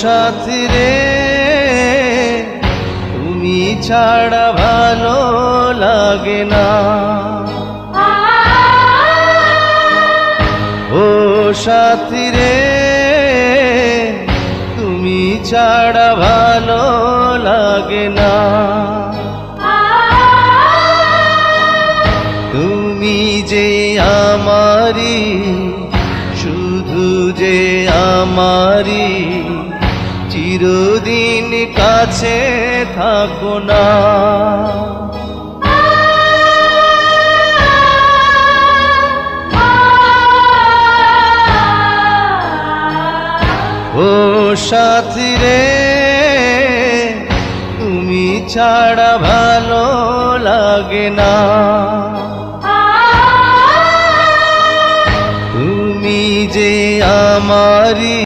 সাথী রে, তুমি ছাড়া ভালো লাগে না। ও সাথী রে, তুমি ছাড়া ভালো লাগে না। তুমি যে আমারি আমারি চিরদিন কাছে থাকো না। ও সাথী রে, তুমি ছাড়া ভালো লাগে না। তুমি যে আমারি